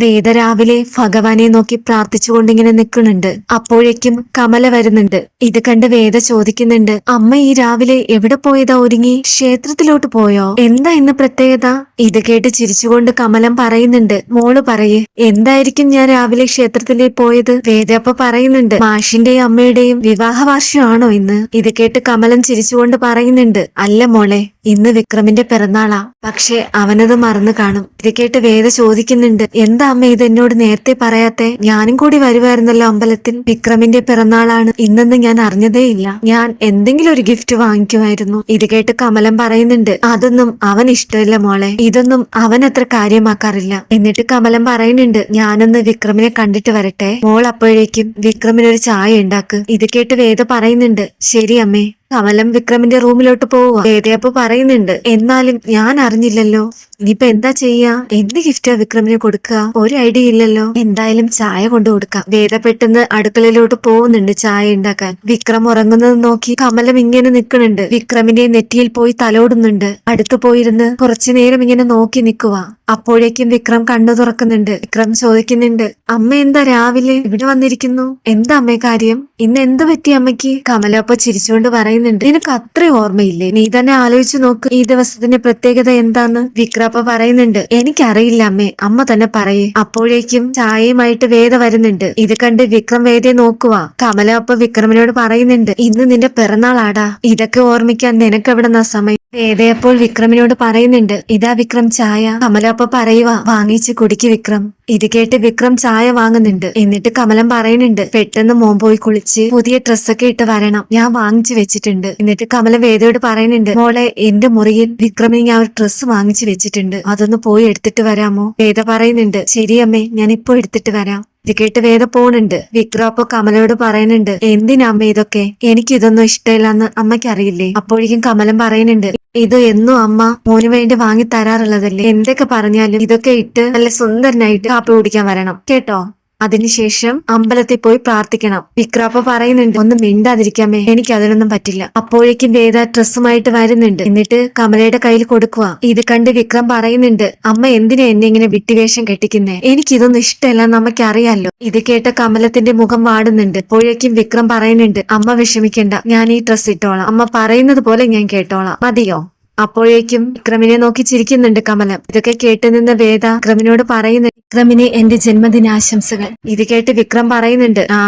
വേദ രാവിലെ ഭഗവാനെ നോക്കി പ്രാർത്ഥിച്ചുകൊണ്ടിങ്ങനെ നിൽക്കുന്നുണ്ട്. അപ്പോഴേക്കും കമല വരുന്നുണ്ട്. ഇത് കണ്ട് വേദ ചോദിക്കുന്നുണ്ട് അമ്മ ഈ രാവിലെ എവിടെ പോയതാ ഒരുങ്ങി? ക്ഷേത്രത്തിലോട്ട് പോയോ? എന്താ ഇന്ന് പ്രത്യേകത? ഇത് കേട്ട് ചിരിച്ചുകൊണ്ട് കമലം പറയുന്നുണ്ട് മോൾ പറയേ എന്തായിരിക്കും ഞാൻ രാവിലെ ക്ഷേത്രത്തിൽ പോയത്? വേദ അപ്പൊ പറയുന്നുണ്ട് മാഷിന്റെയും അമ്മയുടെയും വിവാഹ വാർഷികമാണോ ഇന്ന്? ഇത് കേട്ട് കമലം ചിരിച്ചുകൊണ്ട് പറയുന്നുണ്ട് അല്ല മോളെ ഇന്ന് വിക്രമിന്റെ പിറന്നാളാ. പക്ഷെ അവനത് മറന്നു കാണും. ഇത് കേട്ട് വേദ ചോദിക്കുന്നുണ്ട് എന്താ അമ്മ ഇത് എന്നോട് നേരത്തെ പറയാത്തെ? ഞാനും കൂടി വരുമായിരുന്നല്ലോ അമ്പലത്തിൽ. വിക്രമിന്റെ പിറന്നാളാണ്. ഇന്നെന്ന് ഞാൻ അറിഞ്ഞതേ ഇല്ല. ഞാൻ എന്തെങ്കിലും ഒരു ഗിഫ്റ്റ് വാങ്ങിക്കുമായിരുന്നു. ഇത് കേട്ട് കമലം പറയുന്നുണ്ട്. അതൊന്നും അവൻ ഇഷ്ടമില്ല മോളെ. ഇതൊന്നും അവൻ അത്ര കാര്യമാക്കാറില്ല. എന്നിട്ട് കമലം പറയുന്നുണ്ട്. ഞാനൊന്ന് വിക്രമിനെ കണ്ടിട്ട് വരട്ടെ. മോൾ അപ്പോഴേക്കും വിക്രമിനൊരു ചായ ഉണ്ടാക്ക്. ഇത് കേട്ട് വേദ പറയുന്നുണ്ട്. ശരി അമ്മേ. കമലം വിക്രമിന്റെ റൂമിലോട്ട് പോവുക. വേദയപ്പ് പറയുന്നുണ്ട് എന്നാലും ഞാൻ അറിഞ്ഞില്ലല്ലോ. ഇനിയിപ്പൊ എന്താ ചെയ്യാ? എന്ത് ഗിഫ്റ്റാ വിക്രമിനെ കൊടുക്കുക ഒരു ഐഡിയ ഇല്ലല്ലോ. എന്തായാലും ചായ കൊണ്ടു കൊടുക്കാം. വേദ പെട്ടെന്ന് അടുക്കളയിലോട്ട് പോകുന്നുണ്ട് ചായ ഉണ്ടാക്കാൻ. വിക്രം ഉറങ്ങുന്നത് നോക്കി കമലം ഇങ്ങനെ നിൽക്കുന്നുണ്ട്. വിക്രമിന്റെ നെറ്റിയിൽ പോയി തലോടുന്നുണ്ട്. അടുത്ത് പോയിരുന്ന് കുറച്ചു നേരം ഇങ്ങനെ നോക്കി നിൽക്കുക അപ്പോഴേക്കും വിക്രം കണ്ണു തുറക്കുന്നുണ്ട്. വിക്രം ചോദിക്കുന്നുണ്ട് അമ്മ എന്താ രാവിലെ ഇവിടെ വന്നിരിക്കുന്നു? എന്താ അമ്മേ കാര്യം? ഇന്ന് എന്ത് പറ്റി അമ്മയ്ക്ക്? കമല അപ്പൊ ചിരിച്ചുകൊണ്ട് പറയുന്നുണ്ട് നിനക്ക് അത്ര ഓർമ്മയില്ലേ? നീ തന്നെ ആലോചിച്ചു നോക്ക് ഈ ദിവസത്തിന്റെ പ്രത്യേകത എന്താന്ന്? വിക്രം അപ്പൊ പറയുന്നുണ്ട് എനിക്കറിയില്ല അമ്മേ അമ്മ തന്നെ പറയേ. അപ്പോഴേക്കും ചായയുമായിട്ട് വേദ വരുന്നുണ്ട് ഇത് കണ്ട് വിക്രം വേദയെ നോക്കുക കമല അപ്പൊ വിക്രമിനോട് പറയുന്നുണ്ട് ഇന്ന് നിന്റെ പിറന്നാളാടാ. ഇതൊക്കെ ഓർമ്മിക്കാൻ നിനക്ക് എവിടെന്നാ സമയം? വേദയപ്പോൾ വിക്രമിനോട് പറയുന്നുണ്ട് ഇതാ വിക്രം ചായ. കമല അപ്പൊ പറയുക വാങ്ങിച്ച് കുടിക്ക് വിക്രം. ഇത് കേട്ട് വിക്രം ചായ വാങ്ങുന്നുണ്ട്. എന്നിട്ട് കമലം പറയുന്നുണ്ട് പെട്ടെന്ന് മോൻ പോയി കുളിച്ച് പുതിയ ഡ്രസ്സൊക്കെ ഇട്ട് വരണം. ഞാൻ വാങ്ങിച്ചു വെച്ചിട്ടുണ്ട്. എന്നിട്ട് കമലം വേദയോട് പറയുന്നുണ്ട് മോളെ എന്റെ മുറിയിൽ വിക്രമിന് ഞാൻ ഒരു ഡ്രസ്സ് വാങ്ങിച്ചു വെച്ചിട്ടുണ്ട്. അതൊന്ന് പോയി എടുത്തിട്ട് വരാമോ? വേദ പറയുന്നുണ്ട് ശരി അമ്മേ ഞാൻ ഇപ്പൊ എടുത്തിട്ട് വരാം. ഇത് കേട്ട് വേദ പോണുണ്ട്. വിക്രം അപ്പൊ കമലയോട് പറയുന്നുണ്ട് എന്തിനാ അമ്മ ഇതൊക്കെ? എനിക്കിതൊന്നും ഇഷ്ടമില്ലെന്ന് അമ്മയ്ക്ക് അറിയില്ലേ അപ്പോഴേക്കും കമലം പറയുന്നുണ്ട് ഇത് എന്നും അമ്മ മോന് വേണ്ടി വാങ്ങി തരാറുള്ളതല്ലേ? എന്തൊക്കെ പറഞ്ഞാലും ഇതൊക്കെ ഇട്ട് നല്ല സുന്ദരനായിട്ട് കാപ്പി കുടിക്കാൻ വരണം. കേട്ടോ? അതിനുശേഷം അമ്പലത്തിൽ പോയി പ്രാർത്ഥിക്കണം. വിക്രാപ്പ പറയുന്നുണ്ട് ഒന്ന് മിണ്ടാതിരിക്കാമേ എനിക്ക് അതിനൊന്നും പറ്റില്ല. അപ്പോഴേക്കും വേദ ഡ്രസ്സുമായിട്ട് വരുന്നുണ്ട്. എന്നിട്ട് കമലയുടെ കയ്യിൽ കൊടുക്കുക ഇത് കണ്ട് വിക്രം പറയുന്നുണ്ട് അമ്മ എന്തിനാ എന്നെ ഇങ്ങനെ വിട്ടിവേഷം കെട്ടിക്കുന്നേ? എനിക്കിതൊന്നും ഇഷ്ടമല്ല നമ്മക്ക് അറിയാലോ ഇത് കേട്ട കമലത്തിന്റെ മുഖം വാടുന്നുണ്ട്. അപ്പോഴേക്കും വിക്രം പറയുന്നുണ്ട് അമ്മ വിഷമിക്കണ്ട ഞാൻ ഈ ഡ്രസ് ഇട്ടോളാം. അമ്മ പറയുന്നത് പോലെ ഞാൻ കേട്ടോളാം. മതിയോ? അപ്പോഴേക്കും വിക്രമിനെ നോക്കി ചിരിക്കുന്നുണ്ട് കമലം. ഇതൊക്കെ കേട്ട് നിന്ന് വേദ വിക്രമിനോട് പറയുന്നു വിക്രമിന് എന്റെ ജന്മദിനാശംസകൾ. ഇത് കേട്ട് വിക്രം പറയുന്നുണ്ട് ആ.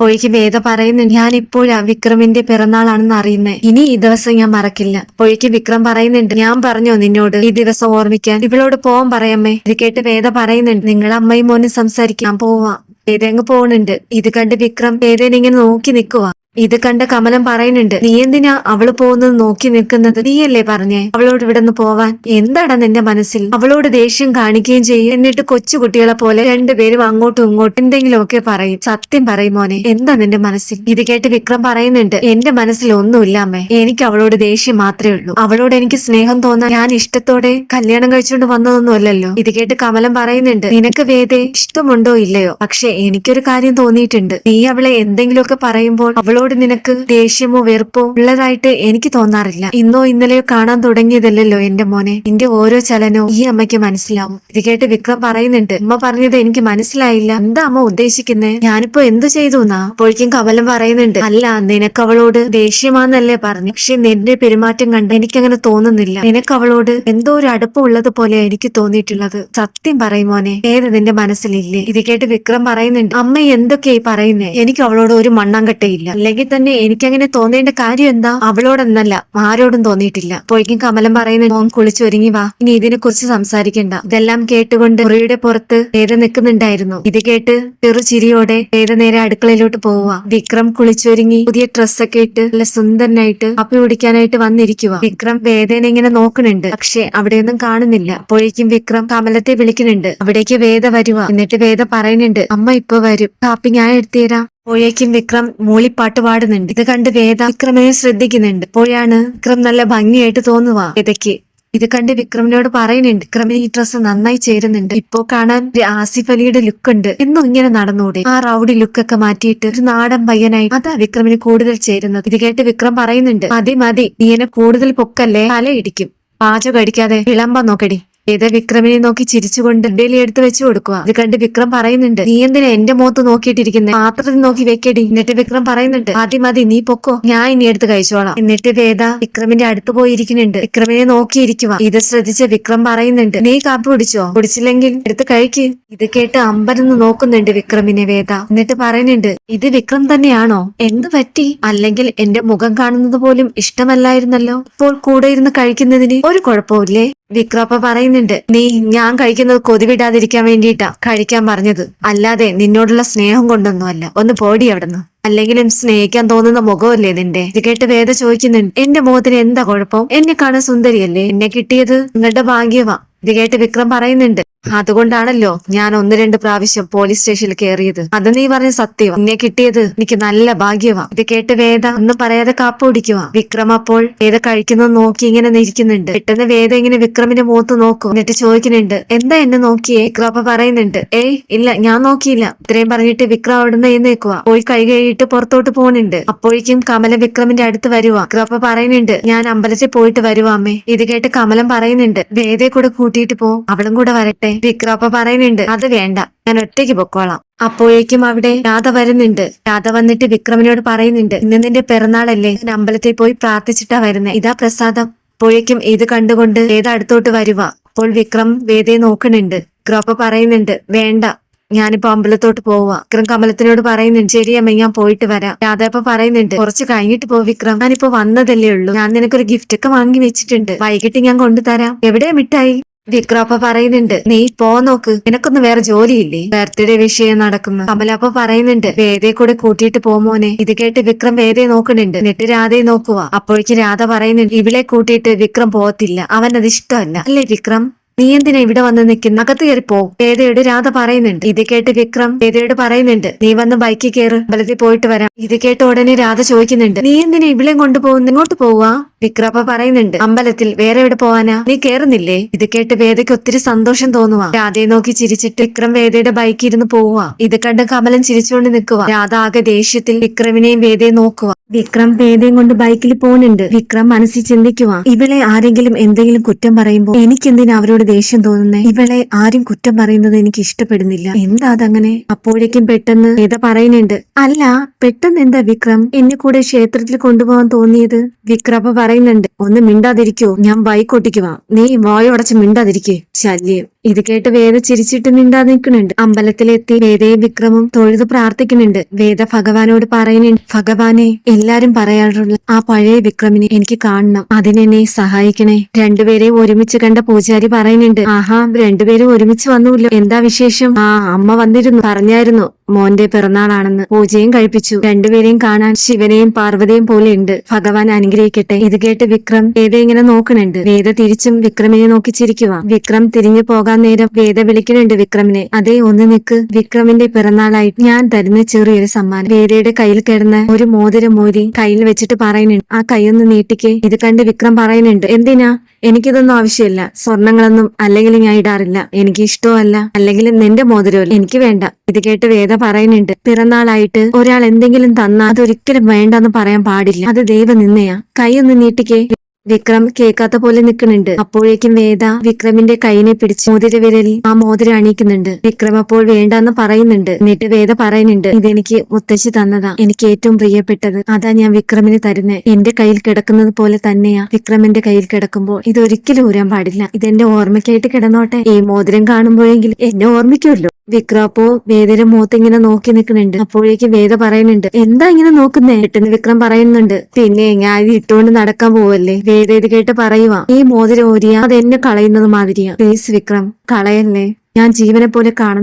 പോയിക്ക് വേദ പറയുന്നുണ്ട് ഞാൻ ഇപ്പോഴാ വിക്രമിന്റെ പിറന്നാളാണെന്ന് അറിയുന്നത് ഇനി ഈ ദിവസം ഞാൻ മറക്കില്ല. പോയിക്ക് വിക്രം പറയുന്നുണ്ട് ഞാൻ പറഞ്ഞോ നിന്നോട് ഈ ദിവസം ഓർമ്മിക്കാൻ? ഇവളോട് പോവാൻ പറയമ്മേ. ഇത് കേട്ട് വേദ പറയുന്നുണ്ട് നിങ്ങൾ അമ്മയും മോനും സംസാരിക്കാൻ പോവാ. വേദ അങ്ങ് പോണുണ്ട്. ഇത് കണ്ട് വിക്രം വേദേനെ ഇങ്ങനെ നോക്കി നിൽക്കുക ഇത് കണ്ട കമലം പറയുന്നുണ്ട് നീ എന്തിനാ അവൾ പോകുന്നത് നോക്കി നിൽക്കുന്നത്? നീയല്ലേ പറഞ്ഞേ? അവളോട് ഇവിടെ നിന്ന് പോവാൻ എന്താടാ നിന്റെ മനസ്സിൽ? അവളോട് ദേഷ്യം കാണിക്കുകയും ചെയ്യും. എന്നിട്ട് കൊച്ചുകുട്ടികളെ പോലെ രണ്ടുപേരും അങ്ങോട്ടും ഇങ്ങോട്ടും എന്തെങ്കിലുമൊക്കെ പറയും. സത്യം പറയും മോനെ എന്താ നിന്റെ മനസ്സിൽ? ഇത് കേട്ട് വിക്രം പറയുന്നുണ്ട് എന്റെ മനസ്സിൽ ഒന്നുമില്ല എനിക്ക് അവളോട് ദേഷ്യം മാത്രമേ ഉള്ളൂ. അവളോട് എനിക്ക് സ്നേഹം തോന്നാൻ ഞാൻ ഇഷ്ടത്തോടെ കല്യാണം കഴിച്ചുകൊണ്ട് വന്നതൊന്നുമല്ലല്ലോ ഇത് കേട്ട് കമലം പറയുന്നുണ്ട് നിനക്ക് വേദേ ഇഷ്ടമുണ്ടോ ഇല്ലയോ? പക്ഷെ എനിക്കൊരു കാര്യം തോന്നിയിട്ടുണ്ട്. നീ അവളെ എന്തെങ്കിലുമൊക്കെ പറയുമ്പോൾ അവളോട് നിനക്ക് ദേഷ്യമോ വെറുപ്പോ ഉള്ളതായിട്ട് എനിക്ക് തോന്നാറില്ല. ഇന്നോ ഇന്നലെയോ കാണാൻ തുടങ്ങിയതല്ലല്ലോ എന്റെ മോനെ. നിന്റെ ഓരോ ചലനവും ഈ അമ്മയ്ക്ക് മനസ്സിലാവും. ഇത് കേട്ട് വിക്രം പറയുന്നുണ്ട് അമ്മ പറഞ്ഞത് എനിക്ക് മനസ്സിലായില്ല. എന്താ അമ്മ ഉദ്ദേശിക്കുന്നേ? ഞാനിപ്പോ എന്തു ചെയ്തു എന്നാ? അപ്പോഴേക്കും കമലം പറയുന്നുണ്ട് അല്ല നിനക്ക് അവളോട് ദേഷ്യമാന്നല്ലേ പറഞ്ഞു. പക്ഷെ നിന്റെ പെരുമാറ്റം കണ്ട് എനിക്കങ്ങനെ തോന്നുന്നില്ല. നിനക്ക് അവളോട് എന്തോ ഒരു അടുപ്പമുള്ളത് പോലെ എനിക്ക് തോന്നിയിട്ടുള്ളത്. സത്യം പറയും മോനെ. ഏത് നിന്റെ മനസ്സിലില്ലേ? ഇത് കേട്ട് വിക്രം പറയുന്നുണ്ട് അമ്മ എന്തൊക്കെയായി പറയുന്നേ? എനിക്ക് അവളോട് ഒരു മണ്ണാങ്കട്ടയില്ല അല്ലെങ്കിൽ തന്നെ എനിക്കങ്ങനെ തോന്നേണ്ട കാര്യം എന്താ? അവളോടൊന്നല്ല ആരോടും തോന്നിയിട്ടില്ല. അപ്പോഴേക്കും കമലം പറയുന്ന മോൻ കുളിച്ചൊരുങ്ങി വാ. ഇനി ഇതിനെ കുറിച്ച് സംസാരിക്കണ്ട. ഇതെല്ലാം കേട്ടുകൊണ്ട് മുറിയുടെ പുറത്ത് വേദ നിൽക്കുന്നുണ്ടായിരുന്നു. ഇത് കേട്ട് ചെറു ചിരിയോടെ നേരെ അടുക്കളയിലോട്ട് പോവുക. വിക്രം കുളിച്ചൊരുങ്ങി പുതിയ ഡ്രസ്സൊക്കെ ഇട്ട് നല്ല സുന്ദരനായിട്ട് അപ്പി കുടിക്കാനായിട്ട് വന്നിരിക്കുക. വിക്രം വേദനെ ഇങ്ങനെ നോക്കുന്നുണ്ട്. പക്ഷെ അവിടെയൊന്നും കാണുന്നില്ല. അപ്പോഴേക്കും വിക്രം കമലത്തെ വിളിക്കുന്നുണ്ട്. അവിടേക്ക് വേദ വരുക എന്നിട്ട് വേദ പറയുന്നുണ്ട് അമ്മ ഇപ്പൊ വരും. കാപ്പി ഞാൻ എടുത്തുതരാം അപ്പോഴേക്കും വിക്രം മൂളിപ്പാട്ട് പാടുന്നുണ്ട്. ഇത് കണ്ട് വേദ വിക്രമിനെ ശ്രദ്ധിക്കുന്നുണ്ട്. അപ്പോഴാണ് വിക്രം നല്ല ഭംഗിയായിട്ട് തോന്നുക വേദയ്ക്ക്. ഇത് കണ്ട് വിക്രമിനോട് പറയുന്നുണ്ട് വിക്രമിന് ഈ ഡ്രസ്സ് നന്നായി ചേരുന്നുണ്ട്. ഇപ്പോ കാണാൻ ആസിഫ് അലിയുടെ ലുക്ക് ഉണ്ട്. എന്നും ഇങ്ങനെ നടന്നൂടെ. ആ റൗഡി ലുക്കൊക്കെ മാറ്റിയിട്ട് ഒരു നാടൻ പയ്യനായി അതാ വിക്രമിന് കൂടുതൽ ചേരുന്നത്. ഇത് കേട്ട് വിക്രം പറയുന്നുണ്ട് മതി മതി. നീ എന്നെ കൂടുതൽ പൊക്കല്ലേ? തല ഇടിക്കും. പാചകം അടിക്കാതെ വിളമ്പാൻ നോക്കടി. ഏത വിക്രമിനെ നോക്കി ചിരിച്ചുകൊണ്ട് ഡെലി എടുത്തു വെച്ചു കൊടുക്കുക ഇത് കണ്ട് വിക്രം പറയുന്നുണ്ട് നീ എന്തിനാ എന്റെ മുഖത്ത് നോക്കിയിട്ടിരിക്കുന്നത് പാത്രത്തിൽ നോക്കി വെക്കടി. എന്നിട്ട് വിക്രം പറയുന്നുണ്ട് മതി മതി നീ പൊക്കോ ഞാൻ ഇനി എടുത്ത് കഴിച്ചോളാം. എന്നിട്ട് വേദ വിക്രമിന്റെ അടുത്ത് പോയിരിക്കുന്നുണ്ട് വിക്രമിനെ നോക്കിയിരിക്കുക ഇത് ശ്രദ്ധിച്ച് വിക്രം പറയുന്നുണ്ട് നീ കാപ്പി കുടിച്ചോ? കുടിച്ചില്ലെങ്കിൽ എടുത്ത് കഴിക്ക്. ഇത് കേട്ട് അമ്പരന്ന് നോക്കുന്നുണ്ട് വിക്രമിനെ വേദ. എന്നിട്ട് പറയുന്നുണ്ട് ഇത് വിക്രം തന്നെയാണോ? എന്ത് പറ്റി? അല്ലെങ്കിൽ എന്റെ മുഖം കാണുന്നത് പോലും ഇഷ്ടമല്ലായിരുന്നല്ലോ? ഇപ്പോൾ കൂടെ ഇരുന്ന് കഴിക്കുന്നതിന് ഒരു കുഴപ്പമില്ലേ വിക്രപ്പ പറയുന്നുണ്ട് നീ ഞാൻ കഴിക്കുന്നത് കൊതിവിടാതിരിക്കാൻ വേണ്ടിയിട്ടാ കഴിക്കാൻ പറഞ്ഞത്. അല്ലാതെ നിന്നോടുള്ള സ്നേഹം കൊണ്ടൊന്നുമല്ല. ഒന്ന് പോടി അവിടുന്ന്. അല്ലെങ്കിലും സ്നേഹിക്കാൻ തോന്നുന്ന മുഖമല്ലേ നിന്റെ? ഇത് കേട്ട് വേദ ചോദിക്കുന്നുണ്ട് എന്റെ മുഖത്തിന് എന്താ കുഴപ്പം? എന്നെ കാണാൻ സുന്ദരിയല്ലേ? എന്നെ കിട്ടിയത് നിങ്ങളുടെ ഭാഗ്യവാ ഇത് കേട്ട് വിക്രം പറയുന്നുണ്ട് അതുകൊണ്ടാണല്ലോ ഞാൻ ഒന്ന് രണ്ട് പ്രാവശ്യം പോലീസ് സ്റ്റേഷനിൽ കയറിയത് അത് നീ പറഞ്ഞ സത്യം എന്നെ കിട്ടിയത് എനിക്ക് നല്ല ഭാഗ്യവാ. ഇത് കേട്ട് വേദ ഒന്നും പറയാതെ കാപ്പ് പിടിക്കുവാ വിക്രം അപ്പോൾ വേദ കഴിക്കുന്നത് നോക്കി ഇങ്ങനെ നിരിക്കുന്നുണ്ട് പെട്ടെന്ന് വേദ ഇങ്ങനെ വിക്രമിന്റെ മുഖത്ത് നോക്കും. എന്നിട്ട് ചോദിക്കുന്നുണ്ട് എന്താ എന്നെ നോക്കിയേ? വിക്രം അപ്പൊ പറയുന്നുണ്ട് ഏയ് ഇല്ല ഞാൻ നോക്കിയില്ല. ഇത്രയും പറഞ്ഞിട്ട് വിക്രം അവിടുന്ന് എഴുന്നേക്കുക പോയി കൈ കഴിയിട്ട് പുറത്തോട്ട് പോകുന്നുണ്ട്. അപ്പോഴേക്കും കമല വിക്രമിന്റെ അടുത്ത് വരുവാ. വിക്രം അപ്പൊ പറയുന്നുണ്ട് ഞാൻ അമ്പലത്തിൽ പോയിട്ട് വരുവാ അമ്മേ. ഇത് കേട്ട് കമലം പറയുന്നുണ്ട് വേദയെ കൂടെ കൂട്ടിയിട്ട് പോ. അവളും കൂടെ വരട്ടെ. വിക്രം വിക്രോപ്പ പറയുന്നുണ്ട് അത് വേണ്ട ഞാൻ ഒറ്റയ്ക്ക് പൊക്കോളാം. അപ്പോഴേക്കും അവിടെ രാധ വരുന്നുണ്ട്. രാധ വന്നിട്ട് വിക്രമിനോട് പറയുന്നുണ്ട് ഇന്ന് നിന്റെ പിറന്നാളല്ലേ? ഞാൻ അമ്പലത്തിൽ പോയി പ്രാർത്ഥിച്ചിട്ടാ വരുന്നേ. ഇതാ പ്രസാദം. അപ്പോഴേക്കും ഇത് കണ്ടുകൊണ്ട് വേദ അടുത്തോട്ട് വരുക അപ്പോൾ വിക്രം വേദയെ നോക്കുന്നുണ്ട്. വിക്രോപ്പ പറയുന്നുണ്ട് വേണ്ട ഞാനിപ്പോ അമ്പലത്തോട്ട് പോവാ. വിക്രം കമലത്തിനോട് പറയുന്നുണ്ട് ശരി അമ്മ ഞാൻ പോയിട്ട് വരാം. രാധയപ്പ പറയുന്നുണ്ട് കുറച്ച് കഴിഞ്ഞിട്ട് പോ വിക്രം. ഞാനിപ്പോ വന്നതല്ലേ ഉള്ളൂ. ഞാൻ നിനക്കൊരു ഗിഫ്റ്റ് ഒക്കെ വാങ്ങി വെച്ചിട്ടുണ്ട്. വൈകിട്ട് ഞാൻ കൊണ്ടുതരാം. എവിടെയാ മിഠായി? വിക്രപ്പ പറയുന്നുണ്ട് നീ പോ നോക്ക് നിനക്കൊന്നും വേറെ ജോലിയില്ലേ? ബർത്ത്ഡേ വിഷയം നടക്കുന്നു. കമലപ്പ പറയുന്നുണ്ട് വേദയെ കൂടെ കൂട്ടിയിട്ട് പോമോനെ ഇത് കേട്ട് വിക്രം വേദയെ നോക്കുന്നുണ്ട് എന്നിട്ട് രാധയെ നോക്കുക അപ്പോഴേക്ക് രാധ പറയുന്നുണ്ട് ഇവിളെ കൂട്ടിയിട്ട് വിക്രം പോകത്തില്ല അവനത് ഇഷ്ടമല്ല. അല്ലേ വിക്രം? നീ എന്തിനാ ഇവിടെ വന്ന് നിൽക്കുന്ന? അകത്ത് കയറി പോ. വേദയോട് രാധ പറയുന്നുണ്ട് ഇത് കേട്ട് വിക്രം വേദയോട് പറയുന്നുണ്ട് നീ വന്ന് ബൈക്കിൽ കയറ് അമ്പലത്തിൽ പോയിട്ട് വരാം. ഇത് കേട്ട് ഉടനെ രാധ ചോദിക്കുന്നുണ്ട് നീ എന്തിനാ ഇവിളെയും കൊണ്ടുപോകുന്നു ഇങ്ങോട്ട് പോവാ? വിക്രപ്പ പറയുന്നുണ്ട് അമ്പലത്തിൽ വേറെ എവിടെ പോവാനാ? നീ കേറുന്നില്ലേ? ഇത് കേട്ട് വേദയ്ക്ക് ഒത്തിരി സന്തോഷം തോന്നുവാ. രാധയെ നോക്കി ചിരിച്ചിട്ട് വിക്രം വേദയുടെ ബൈക്കിൽ ഇരുന്ന് പോവുക ഇത് കണ്ട് കമലൻ ചിരിച്ചുകൊണ്ട് നിൽക്കുക രാധ ആകെ ദേഷ്യത്തിൽ വിക്രമിനെയും വേദയെ നോക്കുക വിക്രം വേദയും കൊണ്ട് ബൈക്കിൽ പോകുന്നുണ്ട്. വിക്രം മനസ്സിൽ ചിന്തിക്കുക ഇവളെ ആരെങ്കിലും എന്തെങ്കിലും കുറ്റം പറയുമ്പോൾ എനിക്കെന്തിനാ അവരോട് ദേഷ്യം തോന്നുന്നേ? ഇവളെ ആരും കുറ്റം പറയുന്നത് എനിക്ക് ഇഷ്ടപ്പെടുന്നില്ല. എന്താ അതങ്ങനെ? അപ്പോഴേക്കും പെട്ടെന്ന് വേദ പറയുന്നുണ്ട് അല്ല പെട്ടെന്ന് എന്താ വിക്രം? എന്നെ കൂടെ ക്ഷേത്രത്തിൽ കൊണ്ടുപോകാൻ തോന്നിയത്? വിക്രപ്പ പറയുന്നുണ്ട് ഒന്ന് മിണ്ടാതിരിക്കോ ഞാൻ ബൈക്ക് ഓട്ടിക്കുവാ നീ വായോടച്ച് മിണ്ടാതിരിക്കേ ശല്യം. ഇത് കേട്ട് വേദ ചിരിച്ചിട്ട് മിണ്ടാ നിൽക്കുന്നുണ്ട്. അമ്പലത്തിലെത്തി വേദയും വിക്രമും തൊഴുത് പ്രാർത്ഥിക്കുന്നുണ്ട്. വേദ ഭഗവാനോട് പറയുന്നുണ്ട് ഭഗവാനെ എല്ലാരും പറയാറുള്ള ആ പഴയ വിക്രമിനെ എനിക്ക് കാണണം. അതിനെന്നെ സഹായിക്കണേ. രണ്ടുപേരെയും ഒരുമിച്ച് കണ്ട പൂജാരി പറയുന്നുണ്ട് ആഹാ രണ്ടുപേരും ഒരുമിച്ച് വന്നൂല്ലോ. എന്താ വിശേഷം? ആ അമ്മ വന്നിരുന്നു പറഞ്ഞായിരുന്നു. മോന്റെ പിറന്നാളാണെന്ന് പൂജയും കഴിപ്പിച്ചു. രണ്ടുപേരെയും കാണാൻ ശിവനെയും പാർവതിയും പോലെ ഉണ്ട്. ഭഗവാൻ അനുഗ്രഹിക്കട്ടെ. ഇത് കേട്ട് വിക്രം വേദ ഇങ്ങനെ നോക്കണുണ്ട് വേദ തിരിച്ചും വിക്രമിനെ നോക്കി ചിരിക്കുക വിക്രം തിരിഞ്ഞു പോകാൻ നേരം വേദ വിളിക്കുന്നുണ്ട് വിക്രമിനെ. അതേ ഒന്ന് നിക്ക്. വിക്രമിന്റെ പിറന്നാളായി ഞാൻ തരുന്ന ചെറിയൊരു സമ്മാനം. വേദയുടെ കയ്യിൽ കിടന്ന ഒരു മോതിരം മോരി കയ്യിൽ വെച്ചിട്ട് പറയുന്നുണ്ട്. ആ കൈ കൈയൊന്ന് നീട്ടിക്ക്. ഇത് കണ്ട് വിക്രം പറയുന്നുണ്ട്. എന്തിനാ? എനിക്കിതൊന്നും ആവശ്യമില്ല. സ്വർണങ്ങളൊന്നും അല്ലെങ്കിൽ ഞാൻ ഇടാറില്ല. എനിക്ക് ഇഷ്ടമല്ല. അല്ലെങ്കിൽ നിന്റെ മോതിരമല്ല. എനിക്ക് വേണ്ട. ഇത് കേട്ട് വേദ പറയുന്നുണ്ട്. പിറന്നാളായിട്ട് ഒരാൾ എന്തെങ്കിലും തന്നാൽ അതൊരിക്കലും വേണ്ടെന്ന് പറയാൻ പാടില്ല. അത് ദൈവ നിന്നയാ കൈ ഒന്ന് നീട്ടിക്കേ. വിക്രം കേൾക്കാത്ത പോലെ നിൽക്കുന്നുണ്ട്. അപ്പോഴേക്കും വേദ വിക്രമിന്റെ കൈനെ പിടിച്ച് മോതിര വിരലിൽ ആ മോതിര അണിയിക്കുന്നുണ്ട്. വിക്രം അപ്പോൾ വേണ്ടെന്ന് പറയുന്നുണ്ട്. എന്നിട്ട് വേദ പറയുന്നുണ്ട് ഇതെനിക്ക് മുത്തശ്ശി തന്നതാ. എനിക്ക് ഏറ്റവും പ്രിയപ്പെട്ടത്. അതാ ഞാൻ വിക്രമിന് തരുന്നത് എന്റെ കയ്യിൽ കിടക്കുന്നത് പോലെ തന്നെയാ വിക്രമിന്റെ കയ്യിൽ കിടക്കുമ്പോൾ. ഇതൊരിക്കലും ഊരാൻ പാടില്ല. ഇതെന്റെ ഓർമ്മയ്ക്കായിട്ട് കിടന്നോട്ടെ. ഈ മോതിരം കാണുമ്പോഴെങ്കിലും എന്നെ ഓർമ്മിക്കുമല്ലോ. വിക്രം അപ്പോ വേദയുടെ മുഖത്ത് ഇങ്ങനെ നോക്കി നിൽക്കുന്നുണ്ട്. അപ്പോഴേക്ക് വേദ പറയുന്നുണ്ട് എന്താ ഇങ്ങനെ നോക്കുന്നേ? പെട്ടെന്ന് വിക്രം പറയുന്നുണ്ട് പിന്നെ ഞാൻ ഇട്ടുകൊണ്ട് നടക്കാൻ പോവല്ലേ? വേദ കേട്ട് പറയുക ഈ മോതിരം ഓരിയ അതെന്നെ കളയുന്നത് മാതിരിയാ. പ്ലീസ് വിക്രം കളയല്ലേ ഞാൻ ജീവനെ പോലെ കാണുന്നു